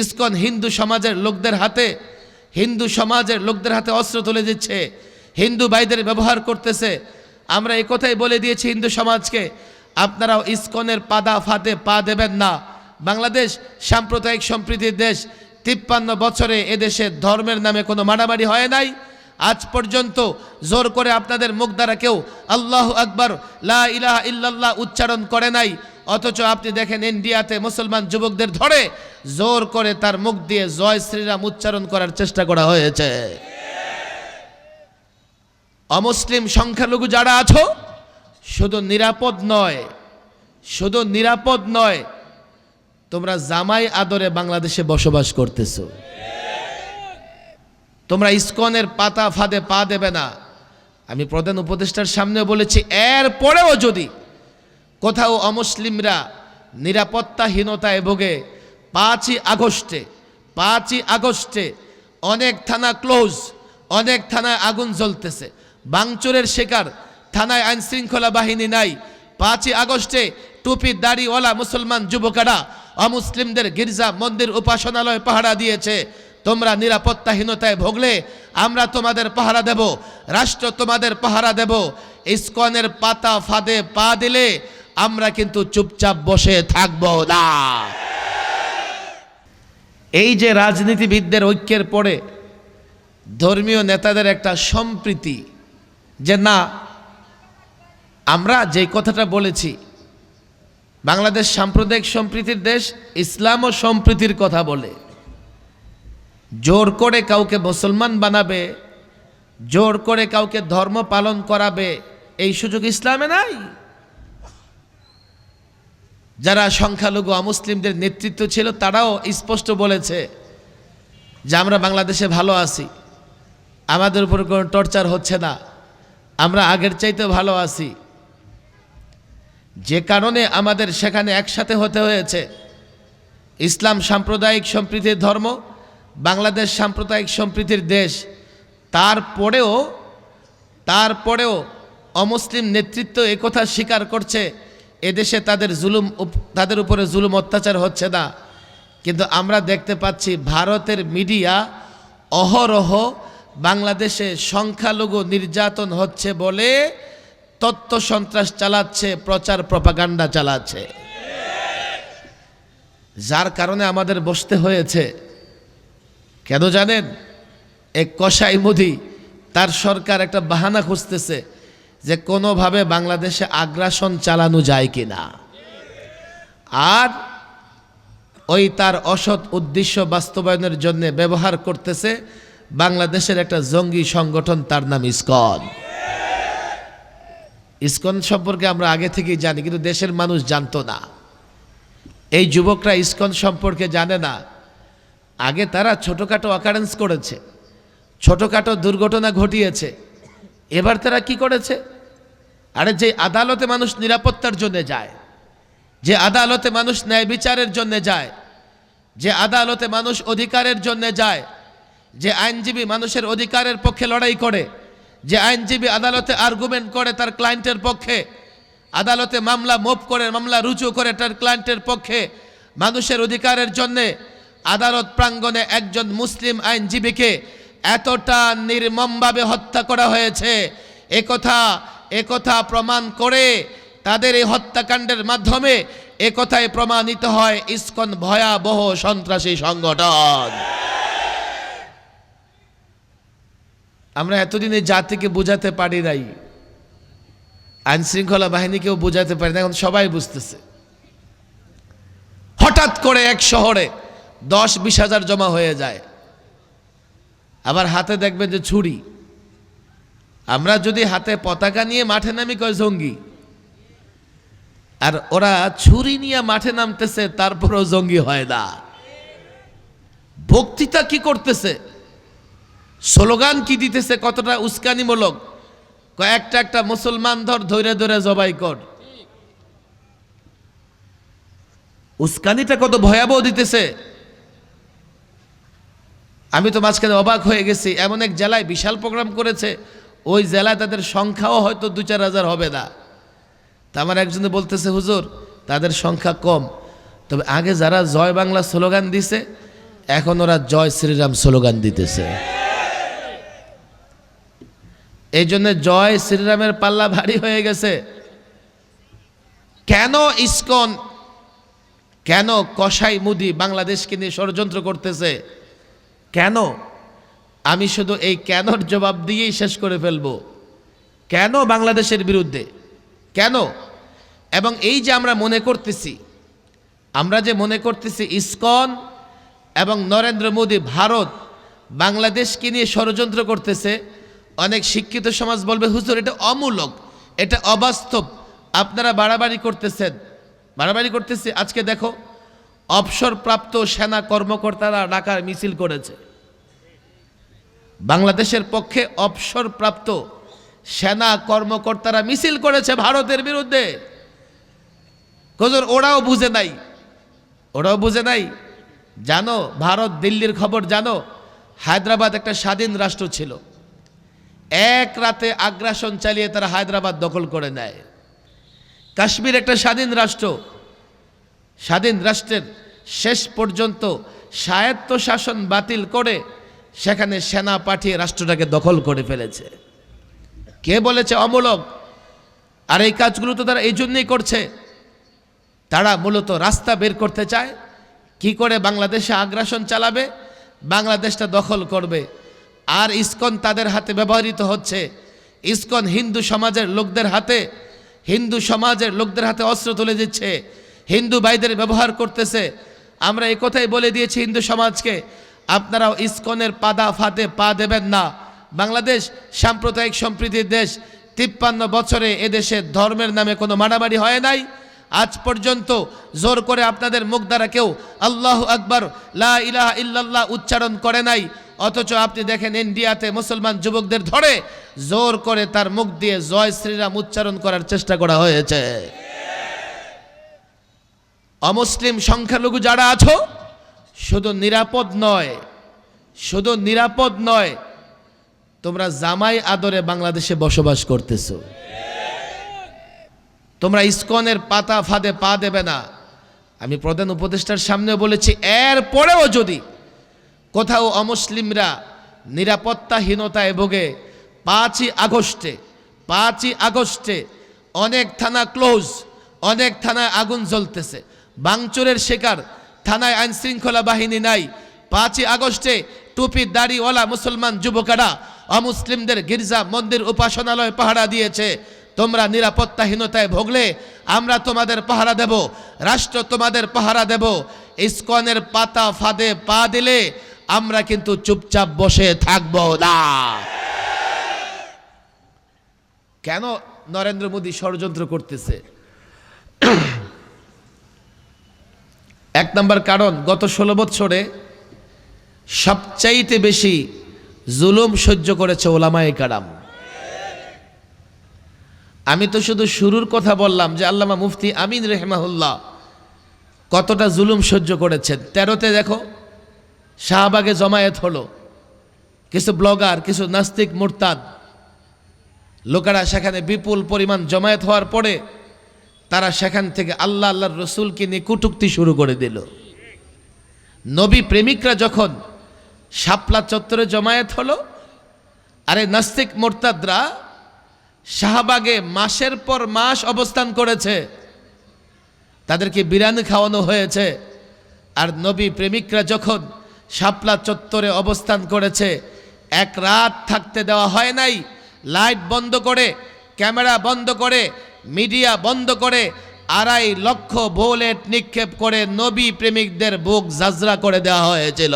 ISKCON Hindu সমাজের লোকদের হাতে, হিন্দু সমাজের লোকদের হাতে অস্ত্র তুলে দিচ্ছে, হিন্দু ভাইদের ব্যবহার করতেছে। আমরা এই কথাই বলে দিয়েছি হিন্দু সমাজকে, আপনারাও ইসকনের পাদা ফাঁদে পা দেবেন না। বাংলাদেশ সাম্প্রদায়িক সম্প্রীতির দেশ, তিপ্পান্ন বছরে এদেশে ধর্মের নামে কোনো মারামারি হয় নাই। আজ পর্যন্ত জোর করে আপনাদের মুখ দ্বারা কেউ আল্লাহ আকবর, লা ইলাহা ইল্লাল্লাহ উচ্চারণ করে নাই। অথচ আপনি দেখেন ইন্ডিয়াতে মুসলমান যুবকদের ধরে জোর করে তার মুখ দিয়ে জয় শ্রীরাম উচ্চারণ করার চেষ্টা করা হয়েছে। অমুসলিম সংখ্যালঘু যারা আছো, শুধু নিরাপদ নয়, শুধু নিরাপদ নয়, তোমরা জামাই আদরে বাংলাদেশে বসবাস করতেছো। তোমরা ইস্কনের পাতা ফাঁদে পা দেবে না। আমি প্রধান উপদেষ্টার সামনে বলেছি এর পরেও যদি কোথাও অমুসলিমরা নিরাপত্তাহীনতায় ভোগে। পাঁচই আগস্টে পাঁচই আগস্টে অনেক থানা ক্লোজ, অনেক থানায় আগুন জ্বলতেছে। বাংচুরের শিকার, থানায় আইন শৃঙ্খলা বাহিনী নাই। পাঁচই আগস্টে টুপি দাড়িওয়ালা মুসলমান যুবকেরা অমুসলিমদের গির্জা মন্দির উপাসনালয় পাহারা দিয়েছে। তোমরা নিরাপত্তাহীনতায় ভোগলে, আমরা তোমাদের পাহারা দেব, রাষ্ট্র তোমাদের পাহারা দেব। ইস্কনের পাতা ফাঁদে পা দিলে আমরা কিন্তু চুপচাপ বসে থাকব না। এই যে রাজনীতিবিদদের ঐক্যের পরে ধর্মীয় নেতাদের একটা সম্প্রীতি যে না, আমরা যেই কথাটা বলেছি, বাংলাদেশ সাম্প্রদায়িক সম্প্রীতির দেশ ইসলাম ও সম্প্রীতির কথা বলে। জোর করে কাউকে মুসলমান বানাবে, জোর করে কাউকে ধর্ম পালন করাবে, এই সুযোগ ইসলামে নাই। যারা সংখ্যালঘু অমুসলিমদের নেতৃত্ব ছিল, তারাও স্পষ্ট বলেছে যে আমরা বাংলাদেশে ভালো আছি। আমাদের উপর কোনো টর্চার হচ্ছে না। আমরা আগের চাইতে ভালো আছি। যে কারণে আমাদের সেখানে একসাথে হতে হয়েছে। ইসলাম সাম্প্রদায়িক সম্প্রীতির ধর্ম, বাংলাদেশ সাম্প্রদায়িক সম্প্রীতির দেশ। তারপরেও তারপরেও অমুসলিম নেতৃত্ব একথা স্বীকার করছে এদেশে তাদের জুলুম তাদের উপরে জুলুম অত্যাচার হচ্ছে না। কিন্তু আমরা দেখতে পাচ্ছি ভারতের মিডিয়া অহরহ বাংলাদেশে সংখ্যালঘু নির্যাতন হচ্ছে বলে তত্ত্ব সন্ত্রাস চালাচ্ছে, প্রচার প্রপাগান্ডা চালাচ্ছে। যার কারণে আমাদের বসতে হয়েছে। কেন জানেন? এক কসাই মোদি তার সরকার একটা বাহানা খুঁজতেছে। যে কোনোভাবে বাংলাদেশে আগ্রাসন চালানো যায় কিনা। আর ওই তার অসৎ উদ্দেশ্য বাস্তবায়নের জন্য ব্যবহার করতেছে বাংলাদেশের একটা জঙ্গি সংগঠন, তার নাম ইস্কন। ইস্কন সম্পর্কে আমরা আগে থেকেই জানি, কিন্তু দেশের মানুষ জানতো না। এই যুবকরা ইস্কন সম্পর্কে জানে না। আগে তারা ছোটোখাটো অকারেন্স করেছে, ছোটোখাটো দুর্ঘটনা ঘটিয়েছে। এবার তারা কি করেছে? আরে যে আদালতে মানুষ নিরাপত্তার জন্য যায়, যে আদালতে মানুষ ন্যায় বিচারের জন্য যায়, যে আদালতে মানুষ অধিকারের জন্য যায়, যে আইনজীবী মানুষের অধিকারের পক্ষে লড়াই করে, যে আইনজীবী আদালতে আর্গুমেন্ট করে তার ক্লায়েন্টের পক্ষে, আদালতে মামলা মুভ করে, মামলা রুজু করে তার ক্লায়েন্টের পক্ষে মানুষের অধিকারের জন্যে আদালত প্রাঙ্গণে একজন মুসলিম আইনজীবীকে এতটা নির্মমভাবে হত্যা করা হয়েছে। একথা একথা প্রমাণ করে তাদের এই হত্যাকাণ্ডের মাধ্যমে একথায় প্রমাণিত হয় ইস্কন ভয়াবহ সন্ত্রাসী সংগঠন। আমরা এতদিন এই জাতিকে বোঝাতে পারি নাই। আইন শৃঙ্খলা বাহিনীকেও বোঝাতে পারি না এখন সবাই বুঝতেছে। হঠাৎ করে এক শহরে দশ বিশ হাজার জমা হয়ে যায়। আবার হাতে দেখবেন যে ছুরি। আমরা যদি হাতে পতাকা নিয়ে মাঠে নামি কয় জঙ্গি? আর ওরা ছুরি নিয়ে মাঠে নামতেছে, তারপরেও জঙ্গি হয় না। বক্তৃতা কি করতেছে? স্লোগান কি দিতেছে? কতটা উস্কানিমূলক? কয়েকটা একটা মুসলমান ধর, ধরে ধরে জবাই কর। উস্কানিটা কত ভয়াবহ দিতেছে। আমি তো মাঝখানে অবাক হয়ে গেছি, এমন এক জেলায় বিশাল প্রোগ্রাম করেছে ওই জেলায় তাদের সংখ্যাও হয়তো দু চার হাজার হবে না। তা আমার একজনে বলতেছে, হুজুর, তাদের সংখ্যা কম। তবে আগে যারা জয় বাংলা স্লোগান দিছে, এখন ওরা জয় শ্রীরাম স্লোগান দিতেছে। এই জন্য জয় শ্রীরামের পাল্লা ভারী হয়ে গেছে। কেন ইস্কন, কেন কসাই মুদি বাংলাদেশকে নিয়ে ষড়যন্ত্র করতেছে? কেন? আমি শুধু এই কেনর জবাব দিয়েই শেষ করে ফেলব। কেন বাংলাদেশের বিরুদ্ধে? কেন? এবং এই যে আমরা মনে করতেছি, আমরা যে মনে করতেছি ইসকন এবং নরেন্দ্র মোদী ভারত বাংলাদেশকে নিয়ে ষড়যন্ত্র করতেছে, অনেক শিক্ষিত সমাজ বলবে, হুজুর, এটা অমূলক, এটা অবাস্তব, আপনারা বাড়াবাড়ি করতেছেন। বাড়াবাড়ি করতেছি? আজকে দেখো, অবসরপ্রাপ্ত সেনা কর্মকর্তারা ঢাকার মিছিল করেছে। বাংলাদেশের পক্ষে অবসরপ্রাপ্ত সেনা কর্মকর্তারা মিছিল করেছে ভারতের বিরুদ্ধে। কজর ওরাও বুঝে নাই। ওরাও বুঝে নাই। জানো, ভারত দিল্লির খবর জানো? হায়দ্রাবাদ একটা স্বাধীন রাষ্ট্র ছিল। এক রাতে আগ্রাসন চালিয়ে তারা হায়দ্রাবাদ দখল করে নেয়। কাশ্মীর একটা স্বাধীন রাষ্ট্র। স্বাধীন রাষ্ট্রের শেষ পর্যন্ত স্বায়ত্ত শাসন বাতিল করে সেখানে সেনা পাঠিয়ে রাষ্ট্রটাকে দখল করে ফেলেছে। কে বলেছে? অমূলক। আর এই কাজগুলো তো তারা এই জন্যই করছে। তারা মূলত রাস্তা বের করতে চায়। কি করে বাংলাদেশে আগ্রাসন চালাবে? বাংলাদেশটা দখল করবে। আর ইসকন তাদের হাতে ব্যবহৃত হচ্ছে। ইসকন হিন্দু সমাজের লোকদের হাতে, হিন্দু সমাজের লোকদের হাতে অস্ত্র তুলে দিচ্ছে। হিন্দু ভাইদের ব্যবহার করতেছে। আমরা এই কথাই বলে দিয়েছি হিন্দু সমাজকে। আপনারাও ইস্কনের পাদা ফাতে পা দেবেন না। বাংলাদেশ সাম্প্রদায়িক সম্প্রীতির দেশ। তিপ্পান্ন বছরে এদেশে ধর্মের নামে কোনো মারামারি হয় নাই। আজ পর্যন্ত জোর করে আপনাদের মুখ দ্বারা কেউ আল্লাহ আকবর, লা ইলাহা ইল্লাল্লাহ উচ্চারণ করে নাই। অথচ আপনি দেখেন ইন্ডিয়াতে মুসলমান যুবকদের ধরে জোর করে তার মুখ দিয়ে জয় শ্রীরাম উচ্চারণ করার চেষ্টা করা হয়েছে। অমুসলিম সংখ্যালঘু যারা আছো শুধু নিরাপদ নয়, শুধু নিরাপদ নয়, তোমরা জামাই আদরে বাংলাদেশে বসবাস করতেছ। তোমরা ইস্কনের পাতা ফাঁদে পা দেবে না। আমি প্রধান উপদেষ্টার সামনে বলেছি, এর পরেও যদি কোথাও অমুসলিমরা নিরাপত্তাহীনতায় ভোগে, পাঁচই আগস্টে পাঁচই আগস্টে অনেক থানা ক্লোজ অনেক থানায় আগুন জ্বলতেছে। বাংচুরের শিকার থানায় আইন শৃঙ্খলা বাহিনী নাই। পাঁচই আগস্টে টুপি দাড়িওয়ালা মুসলমান যুবকেরা অমুসলিমদের গির্জা মন্দির উপাসনালয় পাহারা দিয়েছে। তোমরা নিরাপত্তাহীনতায় ভোগলে, আমরা তোমাদের পাহারা দেব, রাষ্ট্র তোমাদের পাহারা দেব। ইস্কনের পাতা ফাঁদে পা দিলে আমরা কিন্তু চুপচাপ বসে থাকব না। কেন নরেন্দ্র মোদী ষড়যন্ত্র করতেছে? এক নম্বর কারণ, গত ষোলো বছরে সবচাইতে বেশি জুলুম সহ্য করেছে ওলামায়ে কারাম। আমি তো শুধু শুরুর কথা বললাম যে আল্লামা মুফতি আমিন রেহমাহুল্লাহ কতটা জুলুম সহ্য করেছেন। তেরোতে দেখো, শাহবাগে জমায়েত হলো, কিছু ব্লগার, কিছু নাস্তিক, মোরতাদ, লোকেরা সেখানে বিপুল পরিমাণ জমায়েত হওয়ার পরে তারা সেখান থেকে আল্লাহ আল্লাহর রসুলকে নিয়ে কুটুক্তি শুরু করে দিল। নবী প্রেমিকরা যখন শাপলা চত্বরে জমায়েত হলো, আরে নাস্তিক মোরতাদরা শাহবাগে মাসের পর মাস অবস্থান করেছে। তাদেরকে বিরিয়ানি খাওয়ানো হয়েছে। আর নবী প্রেমিকরা যখন শাপলা চত্বরে অবস্থান করেছে, এক রাত থাকতে দেওয়া হয় নাই, লাইট বন্ধ করে, ক্যামেরা বন্ধ করে মিডিয়া বন্ধ করে আড়াই লক্ষ বোলেট নিক্ষেপ করে নবী প্রেমিকদের বুক জাজরা করে দেওয়া হয়েছিল।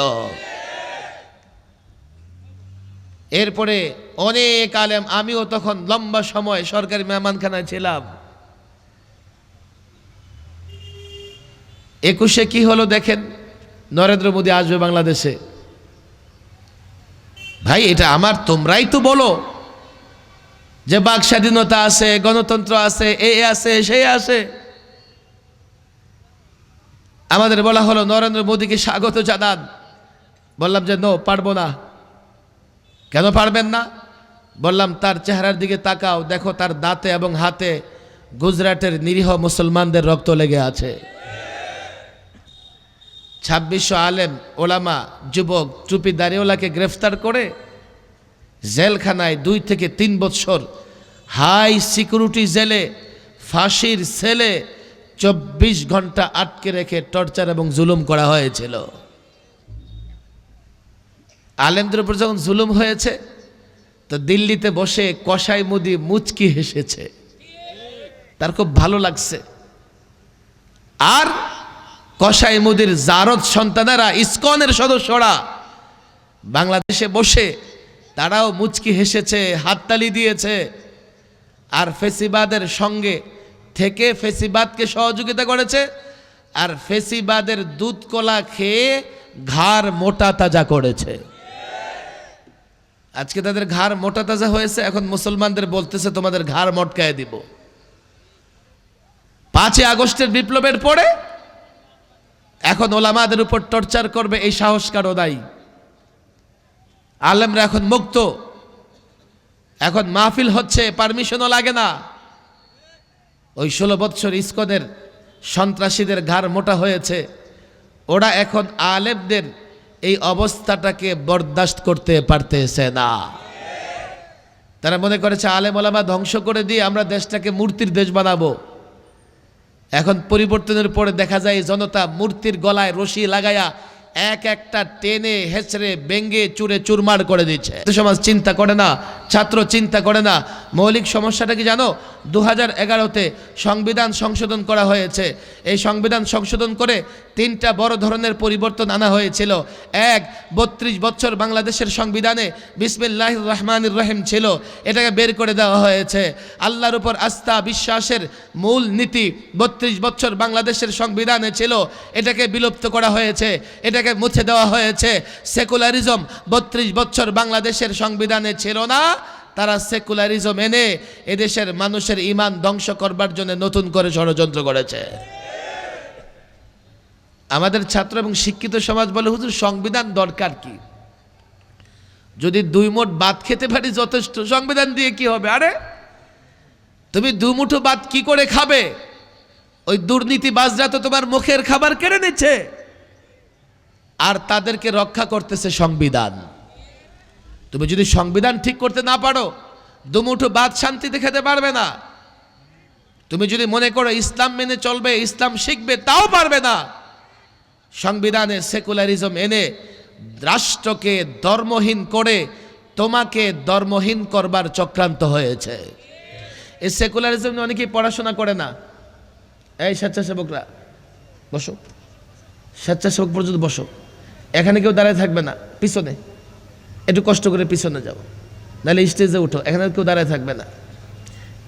এরপরে অনেক আলেম, আমিও তখন লম্বা সময় সরকারি মেহমানখানায় ছিলাম। একুশে কি হলো দেখেন? নরেন্দ্র মোদী আসবে বাংলাদেশে। ভাই, এটা আমার, তোমরাই তো বলো। যে বাক স্বাধীনতা আছে, গণতন্ত্র আছে, এ আছে, সে আছে। আমাদের বলা হলো, নরেন্দ্র মোদীকে স্বাগত জানান। বললাম যে, নো, পারব না। কেন পারবেন না? বললাম, তার চেহারার দিকে তাকাও, দেখো তার দাঁতে এবং হাতে গুজরাটের নিরীহ মুসলমানদের রক্ত লেগে আছে। ছাব্বিশশো আলেম, ওলামা, যুবক, টুপি দাঁড়িওয়ালাকে গ্রেফতার করে জেলখানায় দুই থেকে তিন বছর, হাই সিকিউরিটি জেলে, ফাঁসির সেলে চব্বিশ ঘণ্টা আটকে রেখে টর্চার এবং জুলুম করা হয়েছিল। আলেমদের উপর যখন জুলুম হয়েছে, তো দিল্লিতে বসে কসাই মুদি মুচকি হেসেছে। তার খুব ভালো লাগছে। আর কসাই মুদির জারদ সন্তানেরা, ইস্কনের সদস্যরা বাংলাদেশে বসে তারাও মুচকি হেসেছে, হাততালি দিয়েছে। আর ফেসিবাদের সঙ্গে থেকে ফেসিবাদকে সহযোগিতা করেছে। আর ফেসিবাদের দুধ কলা খেয়ে ঘাড় মোটা তাজা করেছে। আজকে তাদের ঘাড় মোটা তাজা হয়েছে, এখন মুসলমানদের বলতেছে, তোমাদের ঘাড় মটকায় দিব। পাঁচই আগস্টের বিপ্লবের পরে এখন ওলামাদের উপর টর্চার করবে, এই সাহস কারও নাই। আলেমরা এখন মুক্ত। এখন মাহফিল হচ্ছে, পারমিশনও লাগে না। ওই ষোলো বৎসর ইস্কনের সন্ত্রাসীদের ঘাড় মোটা হয়েছে। ওরা এখন আলেমদের এই অবস্থাটাকে বরদাস্ত করতে পারতেছে না। তারা মনে করেছে আলেম ওলামা ধ্বংস করে দিয়ে আমরা দেশটাকে মূর্তির দেশ বানাবো। এখন পরিবর্তনের পরে দেখা যায়, জনতা মূর্তির গলায় রশি লাগায়া এক একটা টেনে, হেঁচড়ে, বেঙ্গে, চুরে, চুরমার করে দিচ্ছে সমাজ চিন্তা করে না, ছাত্র চিন্তা করে না। মৌলিক সমস্যাটা কি জানো? দু হাজার এগারোতে সংবিধান সংশোধন করা হয়েছে। এই সংবিধান সংশোধন করে তিনটা বড় ধরনের পরিবর্তন আনা হয়েছিল। এক, বত্রিশ বছর বাংলাদেশের সংবিধানে বিসমিল্লাহ রহমান রহিম ছিল। এটাকে বের করে দেওয়া হয়েছে। আল্লাহর উপর আস্থা, বিশ্বাসের মূল নীতি বত্রিশ বছর বাংলাদেশের সংবিধানে ছিল। এটাকে বিলুপ্ত করা হয়েছে। এটাকে মুছে দেওয়া হয়েছে। সেকুলারিজম বত্রিশ বছর বাংলাদেশের সংবিধানে ছিল না। তারা সেকুলারিজম এনে এদেশের মানুষের ইমান ধ্বংস করবার জন্য নতুন করে ষড়যন্ত্র করেছে। আমাদের ছাত্র এবং শিক্ষিত সমাজ বলে, হুজুর, সংবিধান দরকার কি? যদি দুই মোট বাদ খেতে পারি যথেষ্ট, সংবিধান দিয়ে কি হবে? আরে, তুমি দু মুঠো বাদ কি করে খাবে? ওই দুর্নীতি বাজরা তো তোমার মুখের খাবার কেড়ে নিচ্ছে। আর তাদেরকে রক্ষা করতেছে সংবিধান। তুমি যদি সংবিধান ঠিক করতে না পারো, দুমুঠো বাদ শান্তিতে খেতে পারবে না। তুমি যদি মনে করো ইসলাম মেনে চলবে, ইসলাম শিখবে, তাও পারবে না। সংবিধানে সেকুলারিজম এনে রাষ্ট্রকে ধর্মহীন করে তোমাকে ধর্মহীন করবার চক্রান্ত হয়েছে। এই সেকুলারিজম নিয়ে অনেকেই পড়াশোনা করে না। এই স্বেচ্ছাসেবকরা, বসো। স্বেচ্ছাসেবক পর্যন্ত বসো। এখানে কেউ দাঁড়ায় থাকবে না, পিছনে। একটু কষ্ট করে পিছনে যাও। নাহলে স্টেজে উঠো, এখানে কেউ দাঁড়ায় থাকবে না।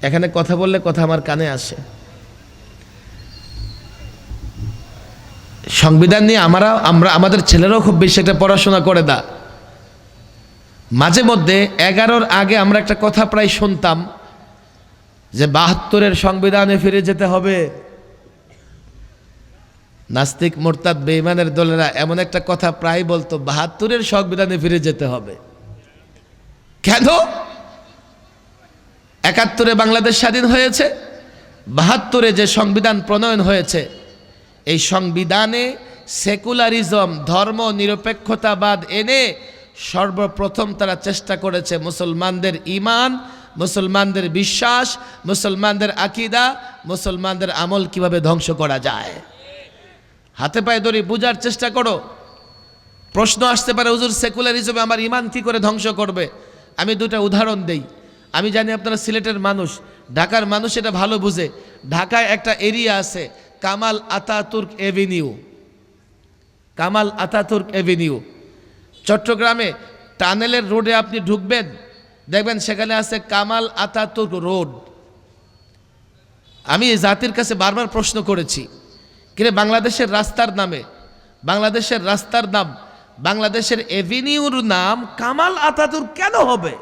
এখানে কথা বললে কথা আমার কানে আসে। সংবিধান নিয়ে আমরা আমরা, আমাদের ছেলেরাও খুব বেশি একটা পড়াশোনা করে না। মাঝে মধ্যে এগারোর আগে আমরা একটা কথা প্রায় শুনতাম যে বাহাত্তরের সংবিধানে ফিরে যেতে হবে। নাস্তিক, মোরতাদ বেইমানের দলেরা এমন একটা কথা প্রায় বলতো, বাহাত্তরের সংবিধানে ফিরে যেতে হবে। কেন? একাত্তরে বাংলাদেশ স্বাধীন হয়েছে, বাহাত্তরে যে সংবিধান প্রণয়ন হয়েছে, এই সংবিধানে সেকুলারিজম, ধর্ম, নিরপেক্ষতাবাদ এনে সর্বপ্রথম তারা চেষ্টা করেছে মুসলমানদের ইমান মুসলমানদের বিশ্বাস, মুসলমানদের আকিদা, মুসলমানদের আমল কীভাবে ধ্বংস করা যায়। হাতে পায়ে ধরে বোঝার চেষ্টা করো। প্রশ্ন আসতে পারে, হুজুর সেকুলারিজমে আমার ইমান কি করে ধ্বংস করবে? আমি দুটা উদাহরণ দেই। আমি জানি আপনারা সিলেটের মানুষ, ঢাকার মানুষ এটা ভালো বুঝে। ঢাকায় একটা এরিয়া আছে, Kemal Ataturk avenue. Kemal Ataturk avenue. চট্টগ্রামে টানেলের রোডে আপনি ঢুকবেন, দেখবেন সেখানে আছে কামাল আতাতুর্ক রোড। আমি জাতির কাছে বারবার প্রশ্ন করেছি। কিরে, বাংলাদেশের রাস্তার নামে, বাংলাদেশের রাস্তার নাম, বাংলাদেশের এভিনিউর নাম কামাল আতাতুর কেন হবে?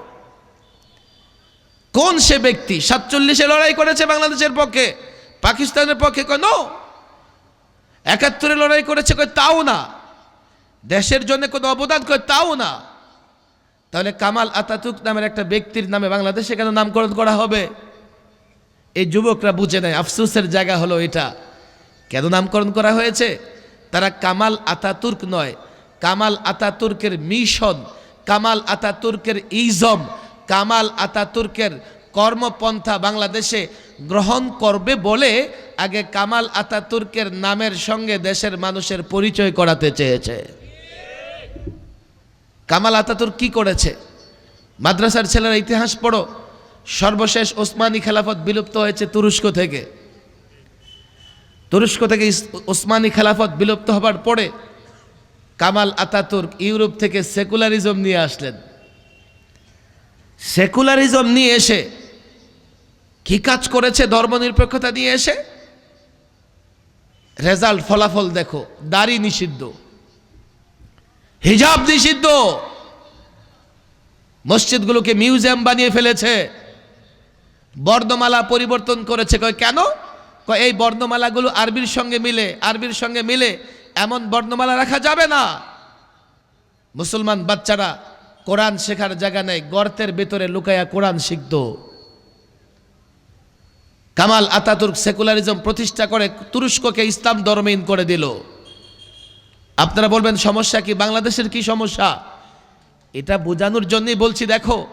কোন সে ব্যক্তি সাতচল্লিশে লড়াই করেছে বাংলাদেশের পক্ষে, পাকিস্তানের পক্ষে কেন একাত্তরে লড়াই করেছে কই তাও না! দেশের জন্য কোনো অবদান করে তাও না! তাহলে কামাল আতাতুক নামের একটা ব্যক্তির নামে বাংলাদেশে কেন নামকরণ করা হবে? এই যুবকরা বুঝে নেয়, আফসোসের জায়গা হলো এটা। কেন নামকরণ করা হয়েছে? তারা কামাল আতাতুর্ক নয়। কামাল আতাতুর্কের মিশন, কামাল আতাতুর্কের ইজম, কামাল আতাতুর্কের কর্মপন্থা বাংলাদেশে গ্রহণ করবে বলে আগে কামাল আতাতুর্কের নামের সঙ্গে দেশের মানুষের পরিচয় করাতে চেয়েছে। কামাল আতাতুর্ক কি করেছে? মাদ্রাসার ছেলেরা ইতিহাস পড়ো। সর্বশেষ ওসমানী খেলাফত বিলুপ্ত হয়েছে তুরস্ক থেকে। তুরস্ক থেকে ওসমানী খেলাফত বিলুপ্ত হবার পরে কামাল আতাতুর্ক ইউরোপ থেকে সেকুলারিজম নিয়ে আসলেন। সেকুলারিজম নিয়ে এসে কি কাজ করেছে ধর্মনিরপেক্ষতা নিয়ে এসে? রেজাল্ট, ফলাফল দেখো, দাড়ি নিষিদ্ধ। হিজাব নিষিদ্ধ। মসজিদগুলোকে মিউজিয়াম বানিয়ে ফেলেছে। বর্ণমালা পরিবর্তন করেছে। কয়, কেন? এই বর্ণমালাগুলো আরবির সঙ্গে মিলে, আরবির সঙ্গে মিলে এমন বর্ণমালা রাখা যাবে না? মুসলমান বাচ্চারা কোরআন শেখার জায়গা নেই, গর্তের ভেতরে লুকায়া কোরআন শিখত। কামাল আতাতুর্ক সেকুলারিজম প্রতিষ্ঠা করে তুরস্ককে ইসলাম ধর্মহীন করে দিল। আপনারা বলবেন, সমস্যা কি? বাংলাদেশের কি সমস্যা? এটা বোঝানোর জন্যই বলছি, দেখো,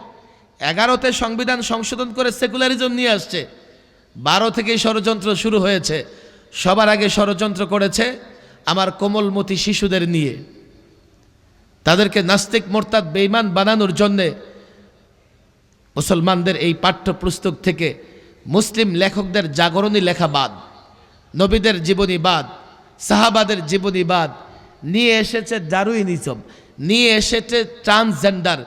এগারোতে সংবিধান সংশোধন করে সেকুলারিজম নিয়ে আসছে। বারো থেকেই ষড়যন্ত্র শুরু হয়েছে। সবার আগে ষড়যন্ত্র করেছে আমার কোমলমতি শিশুদের নিয়ে। তাদেরকে নাস্তিক, মোরতাদ বেইমান বানানোর জন্যে মুসলমানদের এই পাঠ্যপুস্তক থেকে মুসলিম লেখকদের জাগরণী লেখা বাদ, নবীদের জীবনী বাদ, সাহাবাদের জীবনী বাদ, নিয়ে এসেছে ডারুইনিজম নিয়ে এসেছে ট্রান্সজেন্ডার,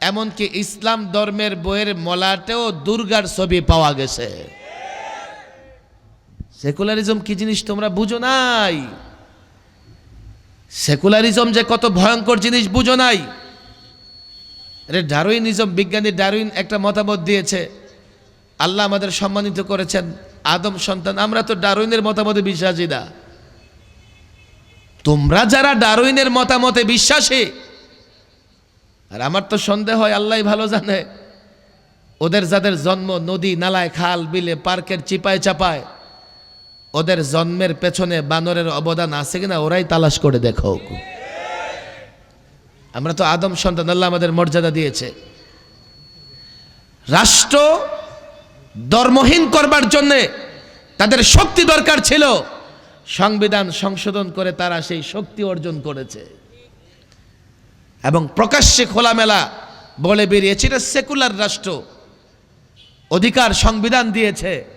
এমনকি ইসলাম ধর্মের বইয়ের মলাটেও দুর্গার ছবি পাওয়া গেছে। সেকুলারিজম কি জিনিস তোমরা বুঝো নাই? সেকুলারিজম যে কত ভয়ঙ্কর জিনিস বুঝো নাই? আরে ডারুইনিজম বিজ্ঞানী ডারুইন একটা মতামত দিয়েছে। আল্লাহ আমাদের সম্মানিত করেছেন, আদম সন্তান, আমরা তো ডারুইনের মতামতে বিশ্বাসী না। তোমরা যারা ডারুইনের মতামতে বিশ্বাসী, আর আমার তো সন্দেহ হয় আল্লাহ ভালো জানে। ওদের যাদের জন্ম নদী, নালায়, খাল, বিলে, পার্কের চিপায় চাপায় ওদের জন্মের পেছনে বানরের অবদান আছে কিনা ওরাই তালাশ করে দেখো। আমরা তো আদম সন্তান, আল্লাহ আমাদের মর্যাদা দিয়েছে। রাষ্ট্র ধর্মহীন করবার জন্যে তাদের শক্তি দরকার ছিল। সংবিধান সংশোধন করে তারা সেই শক্তি অর্জন করেছে। এবং প্রকাশ্যে খোলামেলা বলে বেরিয়েছে, এটা সেকুলার রাষ্ট্র। অধিকার সংবিধান দিয়েছে।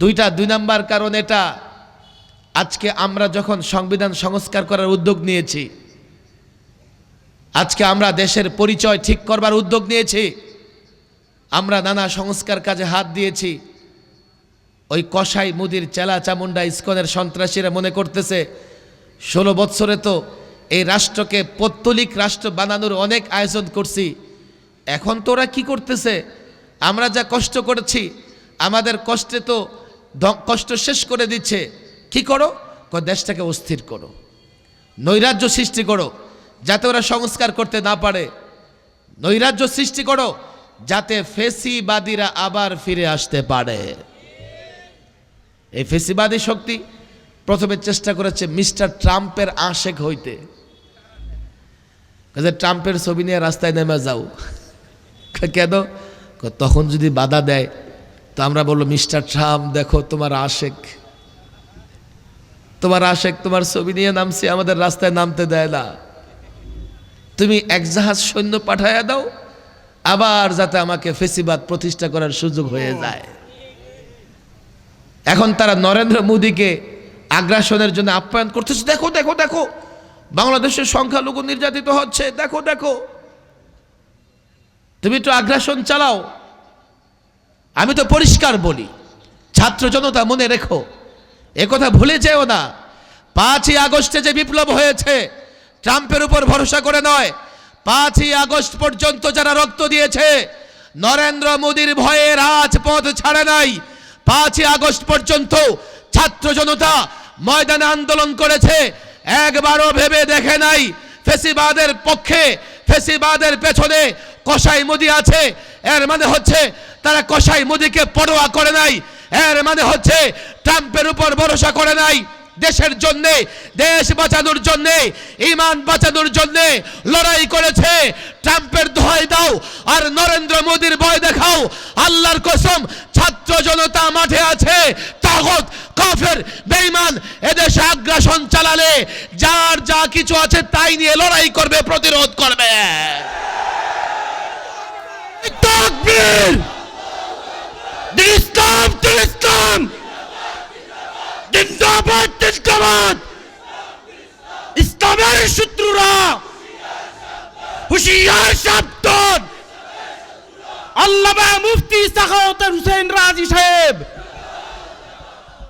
দুইটা, দুই নাম্বার কারণ এটা। আজকে আমরা যখন সংবিধান সংস্কার করার উদ্যোগ নিয়েছি, আজকে আমরা দেশের পরিচয় ঠিক করবার উদ্যোগ নিয়েছি, আমরা নানা সংস্কার কাজে হাত দিয়েছি। ওই কসাই মুদির চেলা চামুন্ডা ইস্কনের সন্ত্রাসীরা মনে করতেছে, ষোলো বৎসরে তো এই রাষ্ট্রকে পত্তলিক রাষ্ট্র বানানোর অনেক আয়োজন করছি। এখন তো ওরা কী করতেছে? আমরা যা কষ্ট করেছি, আমাদের কষ্টে তো কষ্ট শেষ করে দিচ্ছে। কি করো? দেশটাকে অস্থির করো। নৈরাজ্য সৃষ্টি করো, যাতে ওরা সংস্কার করতে না পারে। নৈরাজ্য সৃষ্টি করো, যাতে ফেসিবাদীরা আবার ফিরে আসতে পারে। এই ফেসিবাদী শক্তি প্রথমে চেষ্টা করেছে মিস্টার ট্রাম্পের আশেক হইতে। ট্রাম্পের ছবি নিয়ে রাস্তায় নেমে যাও। কেন? তখন যদি বাধা দেয় তো আমরা বলল মিস্টার ট্রাম্প, দেখো তোমার আশেক। তোমার আশেক, তোমার ছবি নিয়ে নামছে, আমাদের রাস্তায় নামতে দেয় না। তুমি এক জাহাজ সৈন্য পাঠাইয়া দাও, আবার যাতে আমাকে ফেসিবাদ প্রতিষ্ঠা করার সুযোগ হয়ে যায়। এখন তারা নরেন্দ্র মোদীকে আগ্রাসনের জন্য আপ্যায়ন করতেছে। দেখো দেখো দেখো, বাংলাদেশের সংখ্যালঘু নির্যাতিত হচ্ছে। দেখো দেখো। তুমি একটু আগ্রাসন চালাও। আমি তো পরিষ্কার বলি, ছাত্র জনতা মনে রেখো একথা ভুলে যেও না। পাঁচই আগস্টে যে বিপ্লব হয়েছে, ট্রাম্পের উপর ভরসা করে নয়, পাঁচই আগস্ট পর্যন্ত যারা রক্ত দিয়েছে, নরেন্দ্র মোদীর ভয়ে রাজপথ ছাড়ে নাই। পাঁচই আগস্ট পর্যন্ত ছাত্র জনতা ময়দানে আন্দোলন করেছে, একবারও ভেবে দেখে নাই, ফেসিবাদের পক্ষে ফেসিবাদের পেছনে কসাই মোদি আছে। এর মানে হচ্ছে তারা কসাই মোদিকে পরোয়া করে নাই। এর মানে হচ্ছে ট্রাম্পের উপর ভরসা করে নাই। দেশের জন্যে, দেশ বাঁচানোর জন্যে, ইমান বাঁচানোর জন্যে লড়াই করেছে। ট্রাম্পের দোহাই দাও আর নরেন্দ্র মোদীর ভয় দেখাও। আল্লাহর কসম, ছাত্র জনতা মাঠে আছে। তাগত কাফের, বেঈমান, এদেশে আগ্রাসন চালালে যার যা কিছু আছে তাই নিয়ে লড়াই করবে, প্রতিরোধ করবে। ইসলামের শত্রুরা, হুশিয়ার সাবধান। আল্লামা মুফতি সাখাওয়াত হুসেন রাজি সাহেব